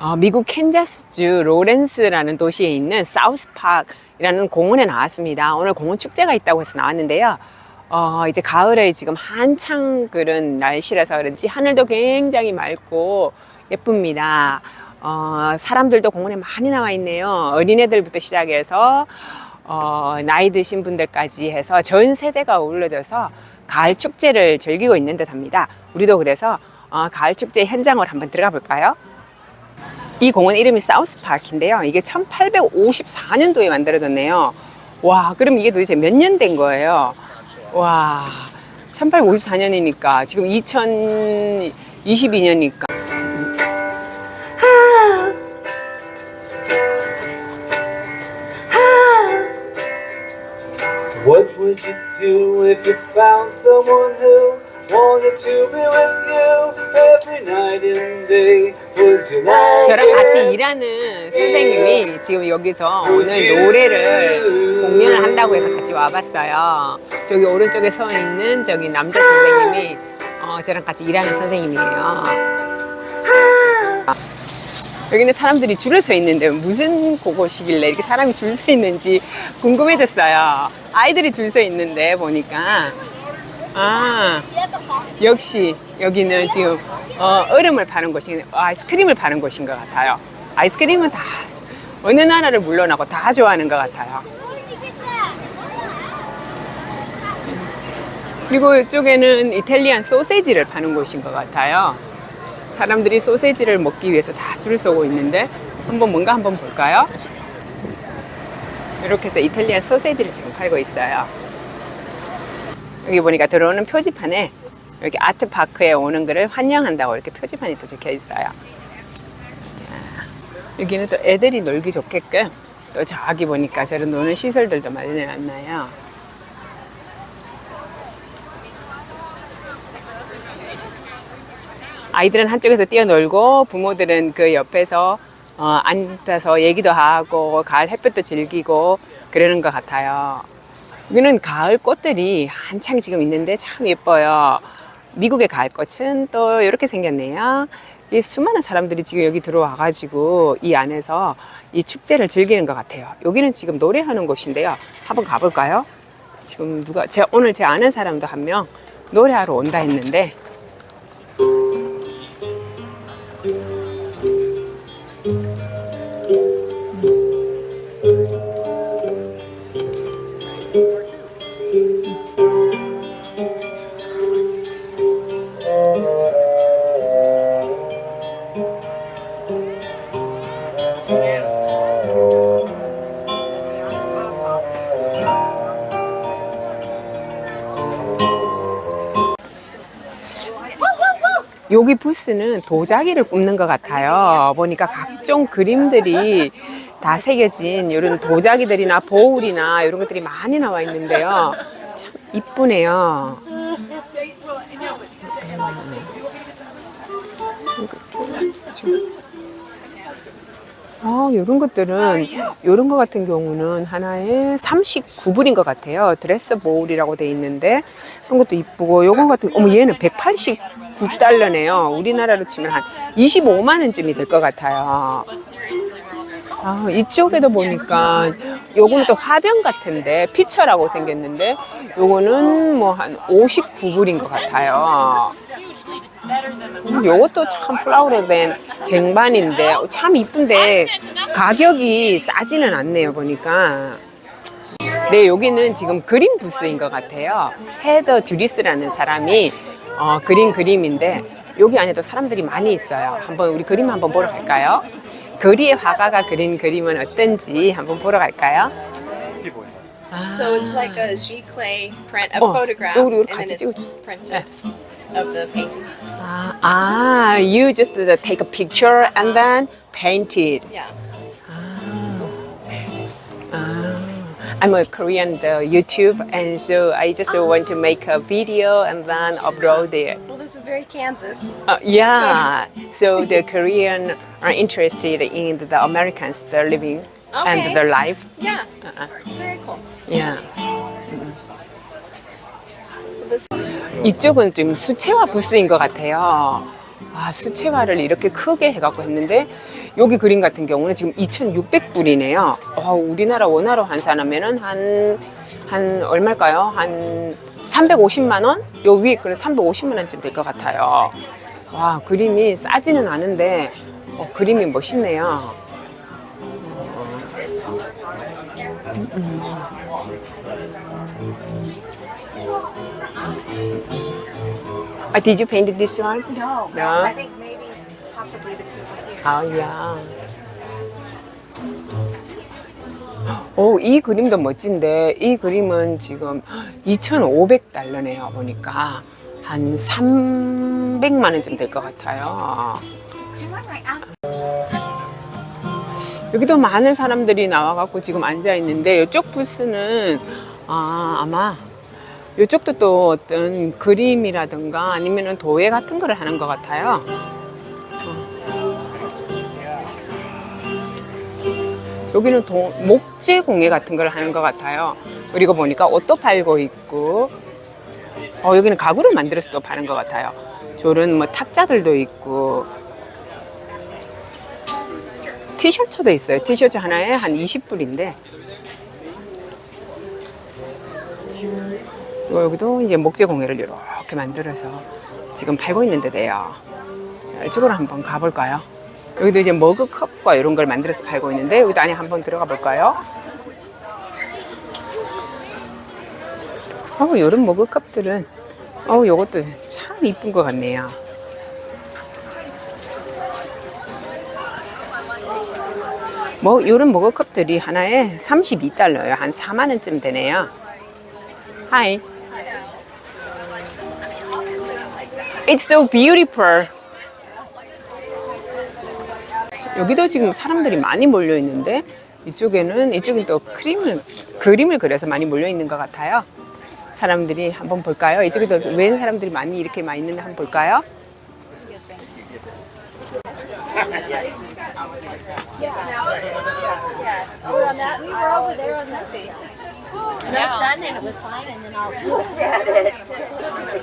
어, 미국 캔자스주 로렌스라는 도시에 있는 사우스파크라는 공원에 나왔습니다. 오늘 공원 축제가 있다고 해서 나왔는데요. 어, 이제 가을에 지금 한창 그런 날씨라서 그런지 하늘도 굉장히 맑고 예쁩니다. 어, 사람들도 공원에 많이 나와 있네요. 어린애들부터 시작해서 어, 나이 드신 분들까지 해서 전 세대가 어울려져서 가을 축제를 즐기고 있는 듯 합니다. 우리도 그래서 어, 가을 축제 현장으로 한번 들어가 볼까요? 이 공원 이름이 사우스 파크인데요. 이게 1854년도에 만들어졌네요. 와, 그럼 이게 도대체 몇 년 된 거예요? 와, 1854년이니까 지금 2022년이니까. What would you do if you found someone who wanted to be with you every night and day? Would you like 저랑? 같이 일하는 선생님이 지금 여기서 오늘 노래를 공연을 한다고 해서 같이 와봤어요. 저기 오른쪽에 서 있는 저기 남자 선생님이 어, 저랑 같이 일하는 선생님이에요. 여기는 사람들이 줄을 서 있는데 무슨 곳이길래 이렇게 사람이 줄 서 있는지 궁금해졌어요. 아이들이 줄 서 있는데 보니까 아 역시 여기는 지금 어, 얼음을 파는 곳이 아이스크림을 파는 곳인 것 같아요. 아이스크림은 다 어느 나라를 물러나고 다 좋아하는 것 같아요. 그리고 이쪽에는 이탈리안 소세지를 파는 곳인 것 같아요. 사람들이 소세지를 먹기 위해서 다 줄을 서고 있는데 한번 뭔가 한번 볼까요? 이렇게 해서 이탈리안 소세지를 지금 팔고 있어요. 여기 보니까 들어오는 표지판에 여기 아트파크에 오는 것을 환영한다고 이렇게 표지판이 또 적혀 있어요. 자, 여기는 또 애들이 놀기 좋게끔 또 저기 보니까 저런 노는 시설들도 마련해 놨나요. 아이들은 한쪽에서 뛰어놀고 부모들은 그 옆에서 어, 앉아서 얘기도 하고 가을 햇볕도 즐기고 그러는 것 같아요. 여기는 가을 꽃들이 한창 지금 있는데 참 예뻐요. 미국의 가을 꽃은 또 이렇게 생겼네요. 이 수많은 사람들이 지금 여기 들어와가지고 이 안에서 이 축제를 즐기는 것 같아요. 여기는 지금 노래하는 곳인데요. 한번 가볼까요? 지금 누가 제 오늘 제 아는 사람도 한 명 노래하러 온다 했는데 여기 부스는 도자기를 굽는 것 같아요. 보니까 각종 그림들이 다 새겨진 이런 도자기들이나 보울이나 이런 것들이 많이 나와 있는데요. 참 이쁘네요. 아, 이런 것들은 이런 거 같은 경우는 하나에 39불인 것 같아요. 드레스 보울이라고 돼 있는데 이런 것도 이쁘고 요거 같은 어머 얘는 189달러네요. 우리나라로 치면 한 25만 원쯤이 될 것 같아요. 아, 이쪽에도 보니까 요거는 또 화병 같은데 피처라고 생겼는데 요거는 뭐 한 59불인 것 같아요. 음, 요것도 참 플라워로 된 쟁반인데 참 이쁜데 가격이 싸지는 않네요 보니까 네 여기는 지금 그림 부스인 것 같아요 헤더 드리스라는 사람이 어, 그린 그림인데 여기 안에도 사람들이 많이 있어요 한번 우리 그림 한번 보러 갈까요? 거리의 화가가 그린 그림은 어떤지 한번 보러 갈까요? So it's like a giclée print, a Oh, photograph, 요거, 요거 and 같이 then it's 찍어줘. printed of the painting. 아, 아 you just uh, take a picture and then paint it Yeah. I'm a Korean the YouTube, and so I just want to make a video and then upload it. Well, this is very Kansas. Uh, yeah, so the Korean are interested in the Americans, their living Okay. and their life. Yeah. Uh-uh. Very cool. Yeah. This 이쪽은 좀 수채화 부스인 것 같아요. 아, 수채화를 이렇게 크게 해갖고 했는데 여기 그림 같은 경우는 지금 2,600불이네요. 어, 우리나라 원화로 환산하면은 한, 한 얼마일까요? 한 350만 원? 요 위에 거는 350만 원쯤 될 것 같아요. 와, 그림이 싸지는 않은데 어, 그림이 멋있네요. Uh, did you paint this one? No. No? I think maybe possibly the. 아, 야. 오, 이 그림도 멋진데, 이 그림은 지금 2,500달러네요, 보니까. 한 300만 원쯤 될 것 같아요. 여기도 많은 사람들이 나와갖고 지금 앉아 있는데, 이쪽 부스는, 아, 아마, 이쪽도 또 어떤 그림이라든가 아니면은 도예 같은 거를 하는 것 같아요. 여기는 도- 목재 공예 같은 걸 하는 것 같아요. 그리고 보니까 옷도 팔고 있고, 어, 여기는 가구를 만들어서 또 파는 것 같아요. 저런 뭐 탁자들도 있고, 티셔츠도 있어요. 티셔츠 하나에 한 20불인데. 여기도 이제 목재 공예를 이렇게 만들어서 지금 팔고 있는 데돼요. 자, 이쪽으로 한번 가볼까요? 여기도 이제 머그컵과 이런 걸 만들어서 팔고 있는데 여기도 안에 한번 들어가 볼까요? 어, 이런 머그컵들은 어, 요것도 참 이쁜 것 같네요. 뭐 이런 머그컵들이 하나에 32달러예요. 한 4만 원쯤 되네요. Hi. It's so beautiful. 여기도 지금 사람들이 많이 몰려 있는데 이쪽에는 이쪽은 또 그림을 그림을 그려서 많이 몰려 있는 것 같아요. 사람들이 한번 볼까요? 이쪽에도 웬 사람들이 많이 이렇게 많이 있는데 한번 볼까요?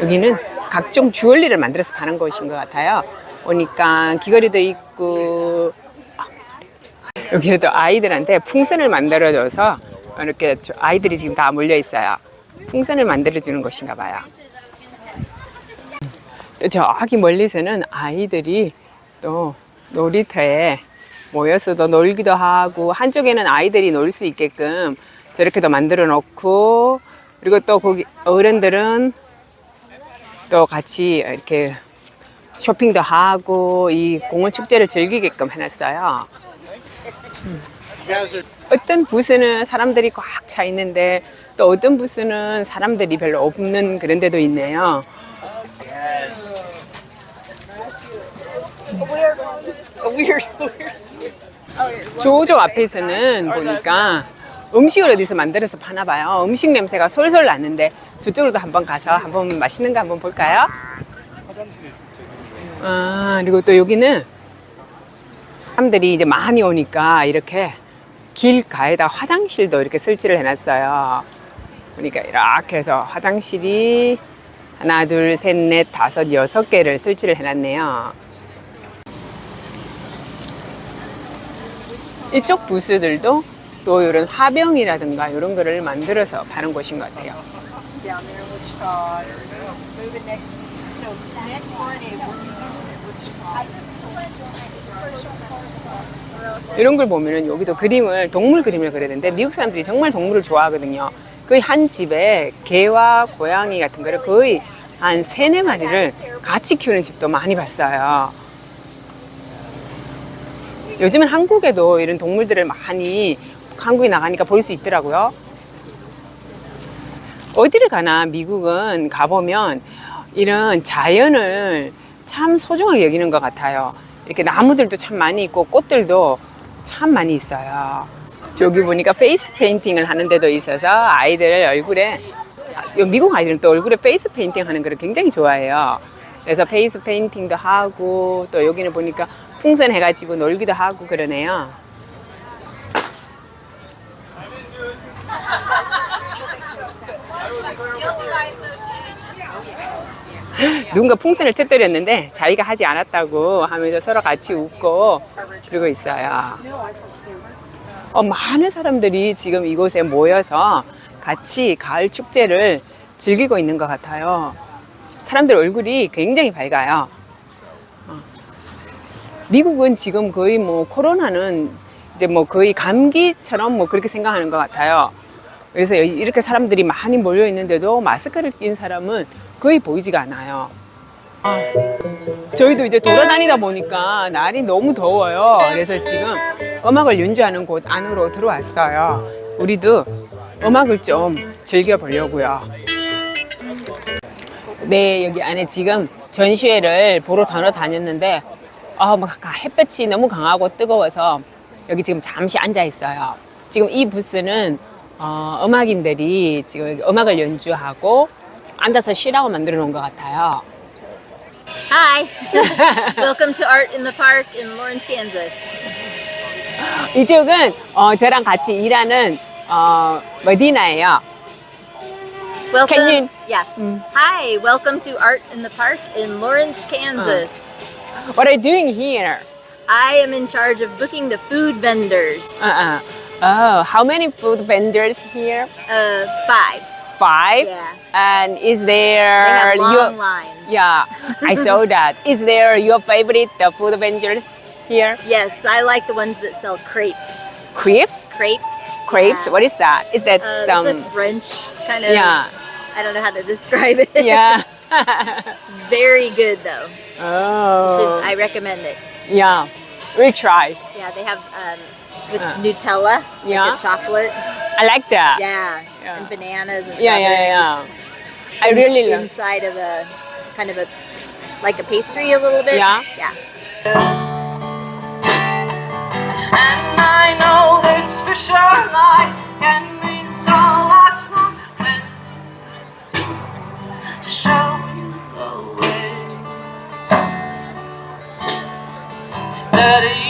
여기는 각종 주얼리를 만들어서 파는 곳인 것 같아요. 보니까 귀걸이도 있고 아, sorry. 여기는 또 아이들한테 풍선을 만들어줘서 이렇게 저 아이들이 지금 다 몰려 있어요. 풍선을 만들어주는 곳인가 봐요. 또 저기 멀리서는 아이들이 또 놀이터에 모여서도 놀기도 하고 한쪽에는 아이들이 놀 수 있게끔 저렇게도 만들어 놓고 그리고 또 거기 어른들은 또 같이 이렇게 쇼핑도 하고 이 공원 축제를 즐기게끔 해놨어요. 음. 어떤 부스는 사람들이 꽉 차 있는데 또 어떤 부스는 사람들이 별로 없는 그런 데도 있네요. 저쪽 앞에서는 보니까 음식을 어디서 만들어서 파나 봐요. 음식 냄새가 솔솔 나는데 저쪽으로도 한번 가서 한번 맛있는 거 한번 볼까요? 아, 그리고 또 여기는 사람들이 이제 많이 오니까 이렇게 길가에다 화장실도 이렇게 설치를 해놨어요. 그러니까 이렇게 해서 화장실이 하나, 둘, 셋, 넷, 다섯, 여섯 개를 설치를 해놨네요. 이쪽 부스들도 또 이런 화병이라든가 이런 거를 만들어서 파는 곳인 것 같아요. 이런 걸 보면은 여기도 그림을 동물 그림을 그리는데 미국 사람들이 정말 동물을 좋아하거든요. 거의 한 집에 개와 고양이 같은 거를 거의 한 세네 마리를 같이 키우는 집도 많이 봤어요. 요즘은 한국에도 이런 동물들을 많이 한국에 나가니까 볼 수 있더라고요. 어디를 가나 미국은 가보면 이런 자연을 참 소중하게 여기는 것 같아요. 이렇게 나무들도 참 많이 있고 꽃들도 참 많이 있어요. 저기 보니까 페이스 페인팅을 하는 데도 있어서 아이들 얼굴에 아, 미국 아이들은 또 얼굴에 페이스 페인팅 하는 걸 굉장히 좋아해요. 그래서 페이스 페인팅도 하고 또 여기는 보니까 풍선 해가지고 놀기도 하고 그러네요. 누군가 풍선을 터뜨렸는데 자기가 하지 않았다고 하면서 서로 같이 웃고 그러고 있어요. 어, 많은 사람들이 지금 이곳에 모여서 같이 가을 축제를 즐기고 있는 것 같아요. 사람들 얼굴이 굉장히 밝아요. 어. 미국은 지금 거의 뭐 코로나는 이제 뭐 거의 감기처럼 뭐 그렇게 생각하는 것 같아요. 그래서 여- 이렇게 사람들이 많이 몰려 있는데도 마스크를 낀 사람은 거의 보이지가 않아요. 아, 저희도 이제 돌아다니다 보니까 날이 너무 더워요. 그래서 지금 음악을 연주하는 곳 안으로 들어왔어요. 우리도 음악을 좀 즐겨보려고요. 네, 여기 안에 지금 전시회를 보러 다녀 다녔는데, 아, 막 햇볕이 너무 강하고 뜨거워서 여기 지금 잠시 앉아 있어요. 지금 이 부스는 어, 음악인들이 지금 음악을 연주하고 앉아서 쉬라고 만들어 놓은 것 같아요. Hi. Welcome to Art in the Park in Lawrence, Kansas. 이쪽은 어, 저랑 같이 일하는 어, 머디나예요. Welcome. Can you- Yeah. Hi. Welcome to Art in the Park in Lawrence, Kansas. What are you doing here? I am in charge of booking the food vendors. Uh-uh. Oh, how many food vendors here? Uh, five. Five. Yeah. And is They there have long your lines. yeah? I saw that. Is there your favorite the food vendors here? Yes, I like the ones that sell crepes. Crepes. Crepes. Crepes. Yeah. What is that? Is that Uh, some? it's a French kind of. yeah. I don't know how to describe it. Yeah. it's very good though. Should, oh. I recommend it. yeah. We'll try. Yeah, they have um, with Uh. Nutella, Yeah. like a chocolate. I like that. Yeah, Yeah. and bananas and Yeah, strawberries. yeah, yeah. I Ins- really love. inside of a kind of a like a pastry a little bit. Yeah. Yeah. And I know this for sure life can be so much more Daddy.